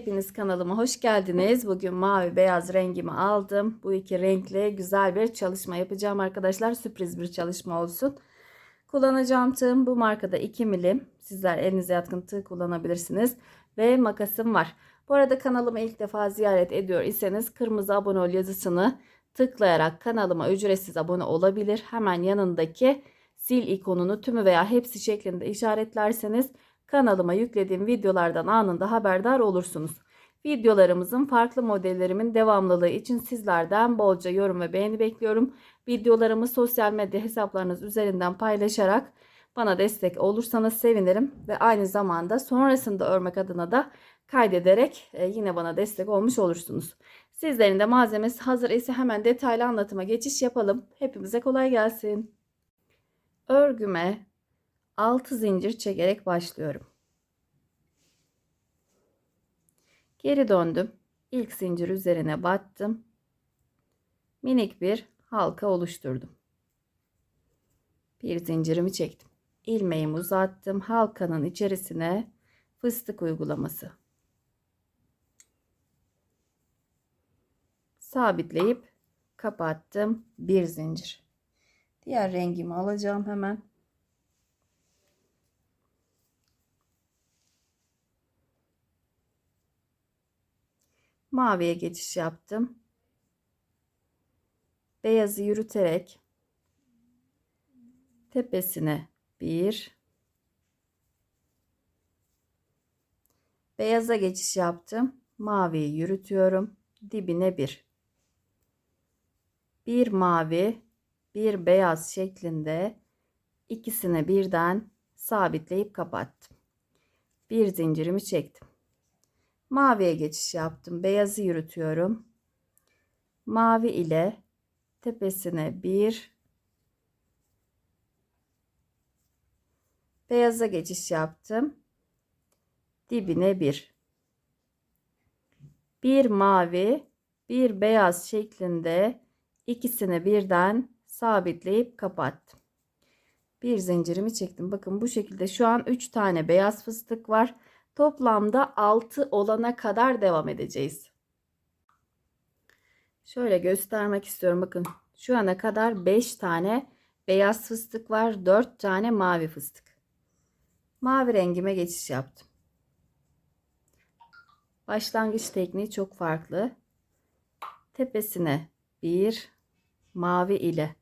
Hepiniz kanalıma hoş geldiniz. Bugün mavi beyaz rengimi aldım. Bu iki renkle güzel bir çalışma yapacağım arkadaşlar. Sürpriz bir çalışma olsun. Kullanacağım tığım bu markada 2 milim. Sizler elinize yatkın tığ kullanabilirsiniz. Ve makasım var. Bu arada kanalımı ilk defa ziyaret ediyor iseniz kırmızı abone ol yazısını tıklayarak kanalıma ücretsiz abone olabilir. Hemen yanındaki sil ikonunu tümü veya hepsi şeklinde işaretlerseniz kanalıma yüklediğim videolardan anında haberdar olursunuz. Videolarımızın farklı modellerimin devamlılığı için sizlerden bolca yorum ve beğeni bekliyorum. Videolarımı sosyal medya hesaplarınız üzerinden paylaşarak bana destek olursanız sevinirim ve aynı zamanda sonrasında örmek adına da kaydederek e, yine bana destek olmuş olursunuz. Sizlerin de malzemesi hazır ise hemen detaylı anlatıma geçiş yapalım. Hepimize kolay gelsin. Örgüme 6 zincir çekerek başlıyorum. Geri döndüm. İlk zincir üzerine battım. Minik bir halka oluşturdum. Bir zincirimi çektim. İlmeğimi uzattım. Halkanın içerisine fıstık uygulaması. Sabitleyip kapattım. Bir zincir. Diğer rengimi alacağım hemen. Maviye geçiş yaptım. Beyazı yürüterek tepesine bir beyaza geçiş yaptım. Maviyi yürütüyorum. Dibine bir. Bir mavi, bir beyaz şeklinde ikisini birden sabitleyip kapattım. Bir zincirimi çektim. Maviye geçiş yaptım. Beyazı yürütüyorum. Mavi ile tepesine bir beyaza geçiş yaptım. Dibine bir. Bir mavi, bir beyaz şeklinde ikisini birden sabitleyip kapattım. Bir zincirimi çektim. Bakın bu şekilde şu an 3 tane beyaz fıstık var. Toplamda 6 olana kadar devam edeceğiz. Şöyle göstermek istiyorum. Bakın şu ana kadar 5 tane beyaz fıstık var. 4 tane mavi fıstık. Mavi rengime geçiş yaptım. Başlangıç tekniği çok farklı. Tepesine bir mavi ile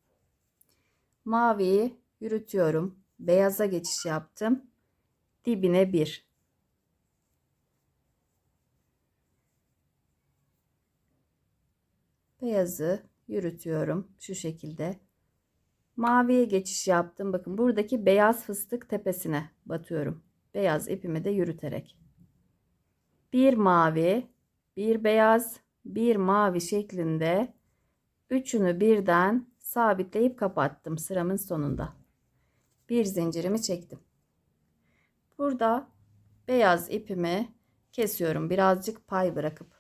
maviyi yürütüyorum. Beyaza geçiş yaptım. Dibine bir. Beyazı yürütüyorum şu şekilde. Maviye geçiş yaptım. Bakın buradaki beyaz fıstık tepesine batıyorum. Beyaz ipimi de yürüterek. Bir mavi, bir beyaz, bir mavi şeklinde üçünü birden sabitleyip kapattım sıramın sonunda. Bir zincirimi çektim. Burada beyaz ipimi kesiyorum. Birazcık pay bırakıp.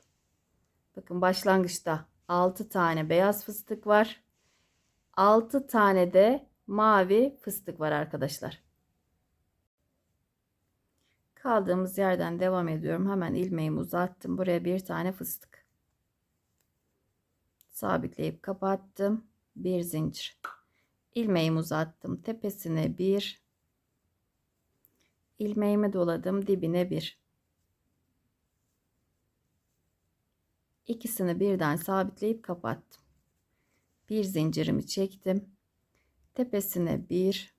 Bakın başlangıçta 6 tane beyaz fıstık var. 6 tane de mavi fıstık var arkadaşlar. Kaldığımız yerden devam ediyorum. Hemen ilmeğimi uzattım. Buraya bir tane fıstık. Sabitleyip kapattım. Bir zincir. İlmeğimi uzattım. Tepesine bir. ilmeğimi doladım. Dibine bir. İkisini birden sabitleyip kapattım. Bir zincirimi çektim. Tepesine bir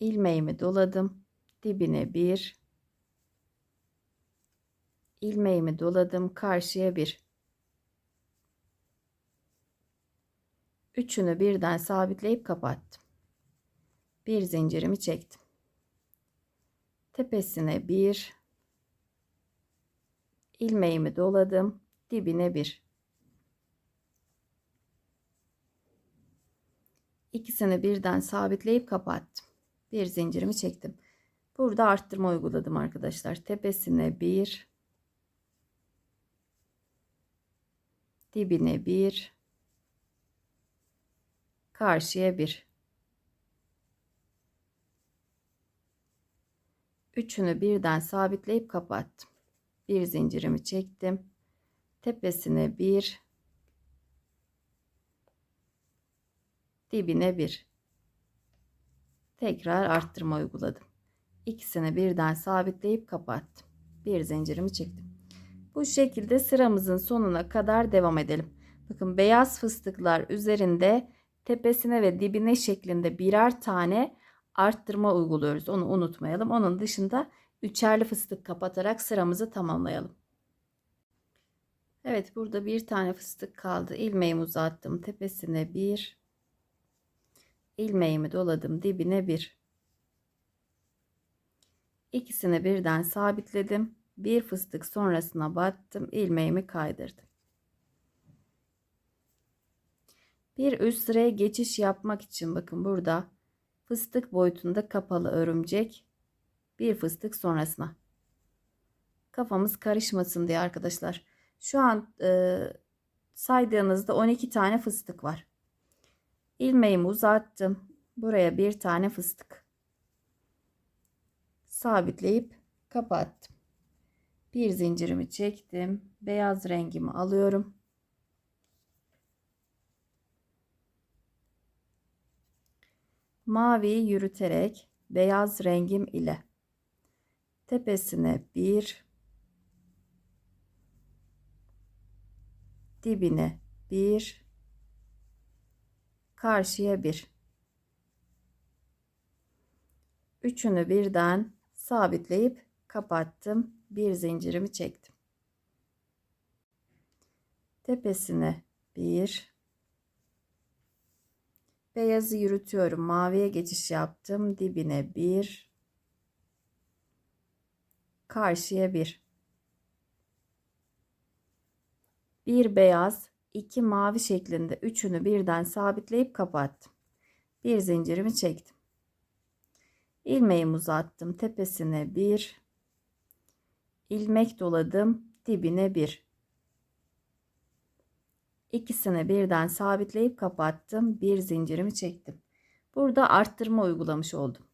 ilmeğimi doladım. Dibine bir ilmeğimi doladım. Karşıya bir. Üçünü birden sabitleyip kapattım. Bir zincirimi çektim. Tepesine bir ilmeğimi doladım. Dibine bir. İkisini birden sabitleyip kapattım. Bir zincirimi çektim. Burada arttırma uyguladım arkadaşlar. Tepesine bir. Dibine bir. Karşıya bir. Üçünü birden sabitleyip kapattım. Bir zincirimi çektim. Tepesine bir, dibine bir. Tekrar arttırma uyguladım. İkisini birden sabitleyip kapattım. Bir zincirimi çektim. Bu şekilde sıramızın sonuna kadar devam edelim. Bakın beyaz fıstıklar üzerinde tepesine ve dibine şeklinde birer tane arttırma uyguluyoruz. Onu unutmayalım. Onun dışında üçerli fıstık kapatarak sıramızı tamamlayalım. Evet burada bir tane fıstık kaldı. İlmeğimi uzattım. Tepesine bir. ilmeğimi doladım. Dibine bir. İkisini birden sabitledim. Bir fıstık sonrasına battım. ilmeğimi kaydırdım. Bir üst sıraya geçiş yapmak için bakın burada fıstık boyutunda kapalı örümcek bir fıstık sonrasına. Kafamız karışmasın diye arkadaşlar. Şu an e, saydığınızda 12 tane fıstık var. İlmeğimi uzattım. Buraya bir tane fıstık. Sabitleyip kapattım. Bir zincirimi çektim. Beyaz rengimi alıyorum. Maviyi yürüterek beyaz rengim ile tepesine bir dibine bir karşıya bir. Üçünü birden sabitleyip kapattım bir zincirimi çektim. Tepesine bir beyazı yürütüyorum maviye geçiş yaptım dibine bir karşıya bir. Bir beyaz iki mavi şeklinde üçünü birden sabitleyip kapattım. Bir zincirimi çektim. İlmeğimi uzattım tepesine bir. İlmek doladım dibine bir. İkisini birden sabitleyip kapattım bir zincirimi çektim. Burada arttırma uygulamış oldum.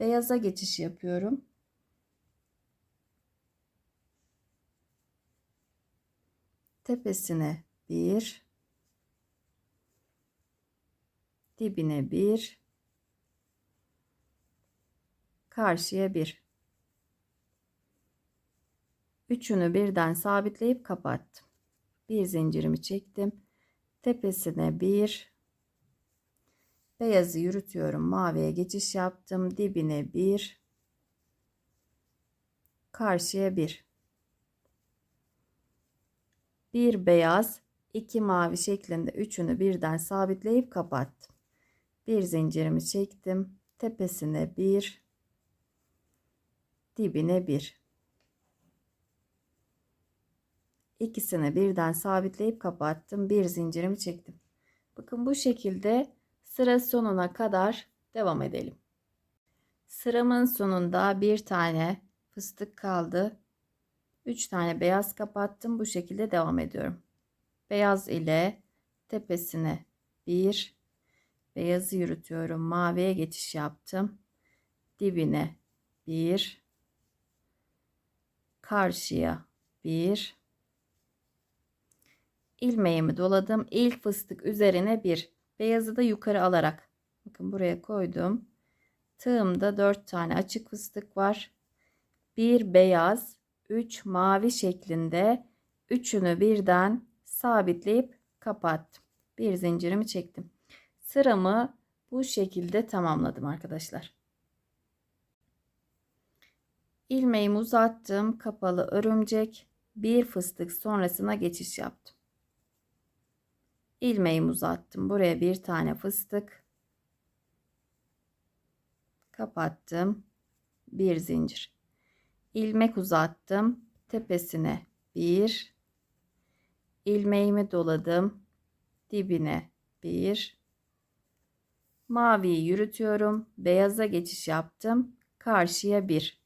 Beyaza geçiş yapıyorum tepesine bir dibine bir karşıya bir. Üçünü birden sabitleyip kapattım. Bir zincirimi çektim. Tepesine bir. Beyazı yürütüyorum. Maviye geçiş yaptım. Dibine bir. Karşıya bir bir beyaz iki mavi şeklinde üçünü birden sabitleyip kapattım. Bir zincirimi çektim. Tepesine bir dibine bir. İkisini birden sabitleyip kapattım. Bir zincirimi çektim. Bakın bu şekilde sıra sonuna kadar devam edelim. Sıramın sonunda bir tane fıstık kaldı 3 tane beyaz kapattım. Bu şekilde devam ediyorum. Beyaz ile tepesine bir beyazı yürütüyorum. Maviye geçiş yaptım. Dibine bir karşıya bir ilmeğimi doladım. İlk fıstık üzerine bir beyazı da yukarı alarak bakın buraya koydum. Tığımda 4 tane açık fıstık var. Bir beyaz 3 mavi şeklinde üçünü birden sabitleyip kapattım. Bir zincirimi çektim. Sıramı bu şekilde tamamladım arkadaşlar. İlmeğimi uzattım. Kapalı örümcek bir fıstık sonrasına geçiş yaptım. İlmeğimi uzattım. Buraya bir tane fıstık. Kapattım. Bir zincir ilmek uzattım tepesine bir. İlmeğimi doladım dibine bir. Maviyi yürütüyorum beyaza geçiş yaptım karşıya bir.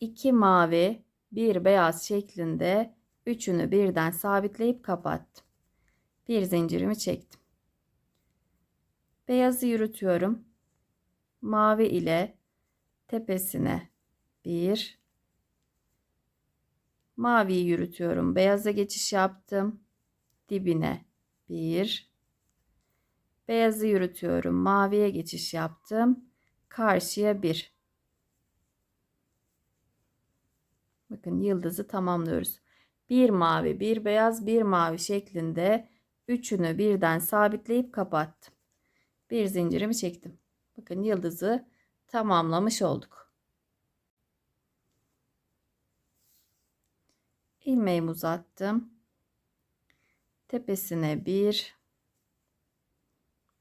İki mavi bir beyaz şeklinde üçünü birden sabitleyip kapattım. Bir zincirimi çektim. Beyazı yürütüyorum. Mavi ile tepesine bir maviyi yürütüyorum. Beyaza geçiş yaptım. Dibine bir beyazı yürütüyorum. Maviye geçiş yaptım. Karşıya bir. Bakın yıldızı tamamlıyoruz. Bir mavi, bir beyaz, bir mavi şeklinde üçünü birden sabitleyip kapattım. Bir zincirimi çektim. Bakın yıldızı tamamlamış olduk. ilmeğimi uzattım. Tepesine bir,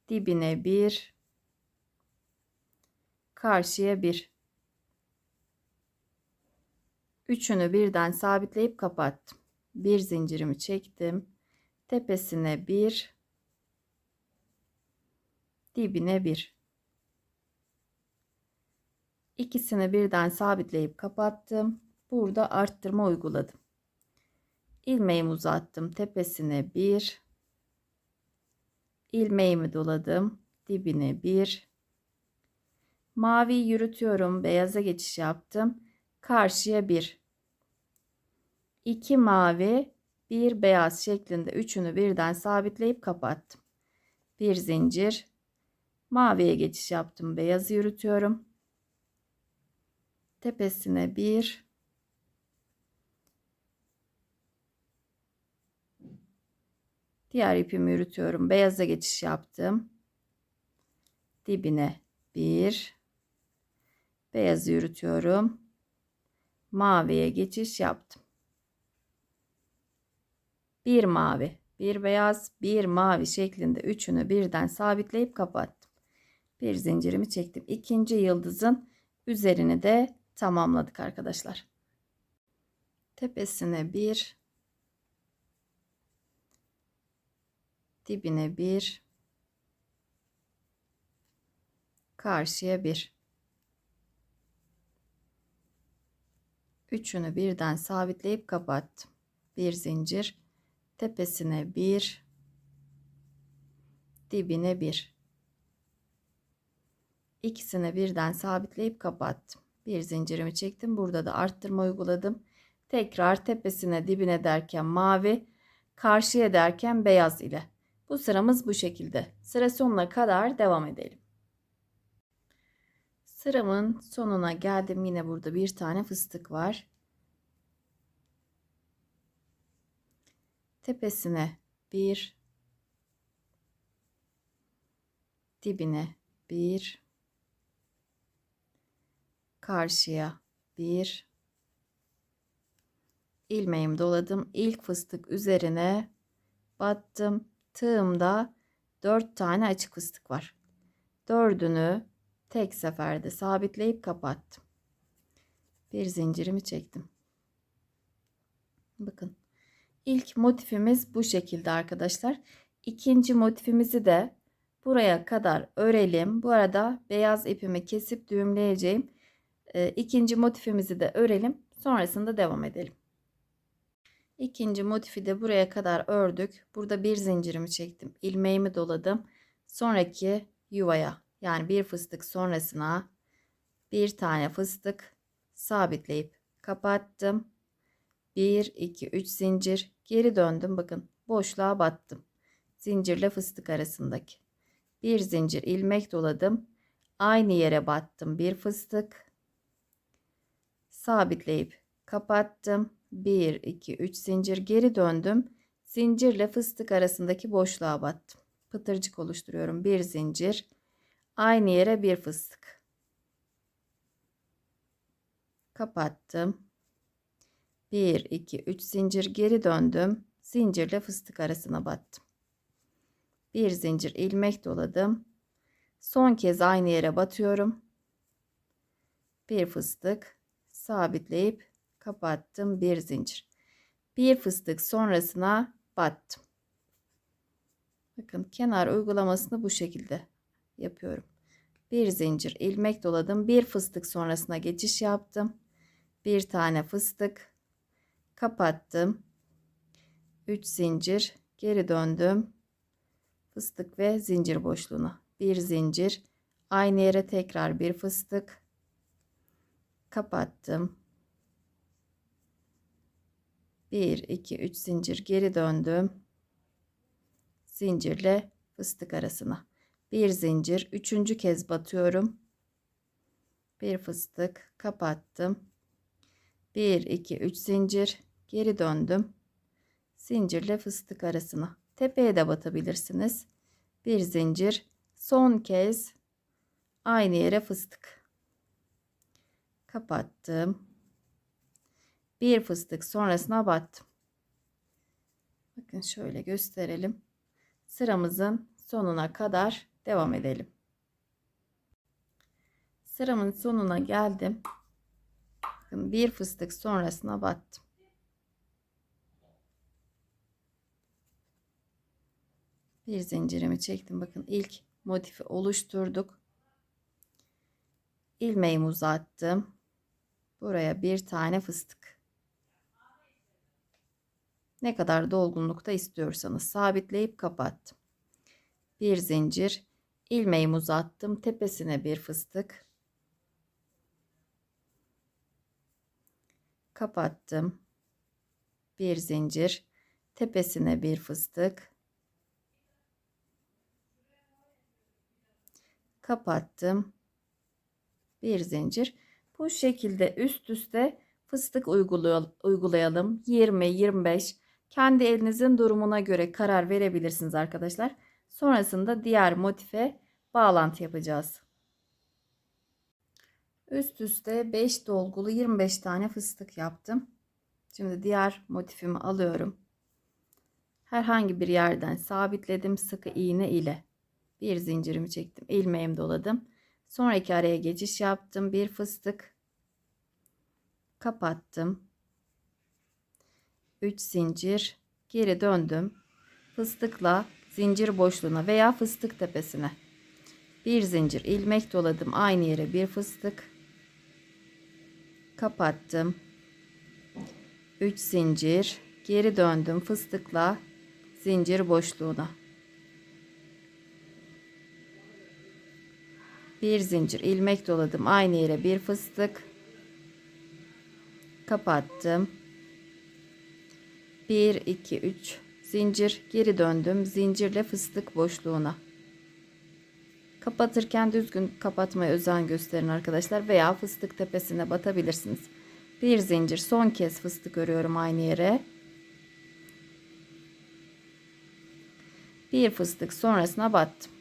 dibine bir, karşıya bir. Üçünü birden sabitleyip kapattım. Bir zincirimi çektim. Tepesine bir, dibine bir. İkisini birden sabitleyip kapattım. Burada arttırma uyguladım. İlmeğimi uzattım. Tepesine bir. İlmeğimi doladım. Dibine bir. Mavi yürütüyorum. Beyaza geçiş yaptım. Karşıya bir. İki mavi bir beyaz şeklinde üçünü birden sabitleyip kapattım. Bir zincir. Maviye geçiş yaptım. Beyazı yürütüyorum tepesine bir Diğer ipimi yürütüyorum. Beyaza geçiş yaptım. Dibine bir. Beyazı yürütüyorum. Maviye geçiş yaptım. Bir mavi, bir beyaz, bir mavi şeklinde üçünü birden sabitleyip kapattım. Bir zincirimi çektim. İkinci yıldızın üzerini de tamamladık arkadaşlar. Tepesine bir, dibine bir karşıya bir. Üçünü birden sabitleyip kapattım. Bir zincir tepesine bir dibine bir. İkisini birden sabitleyip kapattım bir zincirimi çektim burada da arttırma uyguladım tekrar tepesine dibine derken mavi karşıya derken beyaz ile bu sıramız bu şekilde. Sıra sonuna kadar devam edelim. Sıramın sonuna geldim. Yine burada bir tane fıstık var. Tepesine bir, dibine bir, karşıya bir, ilmeğimi doladım. İlk fıstık üzerine battım tığımda 4 tane açık fıstık var. Dördünü tek seferde sabitleyip kapattım. Bir zincirimi çektim. Bakın. ilk motifimiz bu şekilde arkadaşlar. İkinci motifimizi de buraya kadar örelim. Bu arada beyaz ipimi kesip düğümleyeceğim. E, ikinci motifimizi de örelim. Sonrasında devam edelim. İkinci motifi de buraya kadar ördük. Burada bir zincirimi çektim. ilmeğimi doladım. Sonraki yuvaya yani bir fıstık sonrasına bir tane fıstık sabitleyip kapattım. 1 2 3 zincir geri döndüm. Bakın boşluğa battım. Zincirle fıstık arasındaki. Bir zincir ilmek doladım. Aynı yere battım. Bir fıstık sabitleyip kapattım. 1 2 3 zincir geri döndüm. Zincirle fıstık arasındaki boşluğa battım. Pıtırcık oluşturuyorum. Bir zincir. Aynı yere bir fıstık. Kapattım. 1 2 3 zincir geri döndüm. Zincirle fıstık arasına battım. Bir zincir ilmek doladım. Son kez aynı yere batıyorum. Bir fıstık sabitleyip kapattım bir zincir. Bir fıstık sonrasına battım. Bakın kenar uygulamasını bu şekilde yapıyorum. Bir zincir ilmek doladım bir fıstık sonrasına geçiş yaptım. Bir tane fıstık kapattım. 3 zincir geri döndüm. Fıstık ve zincir boşluğuna. Bir zincir Aynı yere tekrar bir fıstık. Kapattım. 1 2 3 zincir geri döndüm. Zincirle fıstık arasına. Bir zincir, üçüncü kez batıyorum. Bir fıstık kapattım. 1 2 3 zincir geri döndüm. Zincirle fıstık arasına. Tepeye de batabilirsiniz. Bir zincir, son kez aynı yere fıstık. Kapattım. Bir fıstık sonrasına battım. Bakın şöyle gösterelim. Sıramızın sonuna kadar devam edelim. Sıramın sonuna geldim. Bakın bir fıstık sonrasına battım. Bir zincirimi çektim. Bakın ilk motifi oluşturduk. ilmeğimi uzattım. Buraya bir tane fıstık. Ne kadar dolgunlukta istiyorsanız sabitleyip kapattım. Bir zincir, ilmeğimi uzattım. Tepesine bir fıstık. Kapattım. Bir zincir, tepesine bir fıstık. Kapattım. Bir zincir. Bu şekilde üst üste fıstık uygulayalım. 20, 25 kendi elinizin durumuna göre karar verebilirsiniz arkadaşlar. Sonrasında diğer motife bağlantı yapacağız. Üst üste 5 dolgulu 25 tane fıstık yaptım. Şimdi diğer motifimi alıyorum. Herhangi bir yerden sabitledim sıkı iğne ile. Bir zincirimi çektim. ilmeğimi doladım. Sonraki araya geçiş yaptım. Bir fıstık kapattım. 3 zincir geri döndüm. Fıstıkla zincir boşluğuna veya fıstık tepesine bir zincir ilmek doladım. Aynı yere bir fıstık kapattım. 3 zincir geri döndüm fıstıkla zincir boşluğuna. Bir zincir ilmek doladım. Aynı yere bir fıstık kapattım. 1 2 3 zincir geri döndüm zincirle fıstık boşluğuna kapatırken düzgün kapatmaya özen gösterin arkadaşlar veya fıstık tepesine batabilirsiniz bir zincir son kez fıstık örüyorum aynı yere bir fıstık sonrasına battım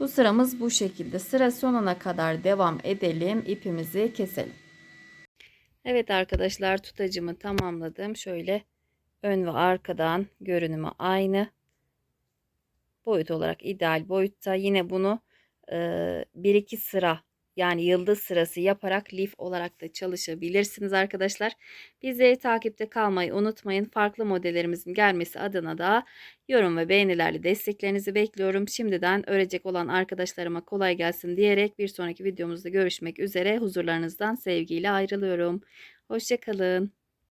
bu sıramız bu şekilde sıra sonuna kadar devam edelim ipimizi keselim Evet arkadaşlar tutacımı tamamladım şöyle ön ve arkadan görünümü aynı. Boyut olarak ideal boyutta. Yine bunu e, 1-2 sıra yani yıldız sırası yaparak lif olarak da çalışabilirsiniz arkadaşlar. Bizleri takipte kalmayı unutmayın. Farklı modellerimizin gelmesi adına da yorum ve beğenilerle desteklerinizi bekliyorum. Şimdiden örecek olan arkadaşlarıma kolay gelsin diyerek bir sonraki videomuzda görüşmek üzere. Huzurlarınızdan sevgiyle ayrılıyorum. Hoşçakalın.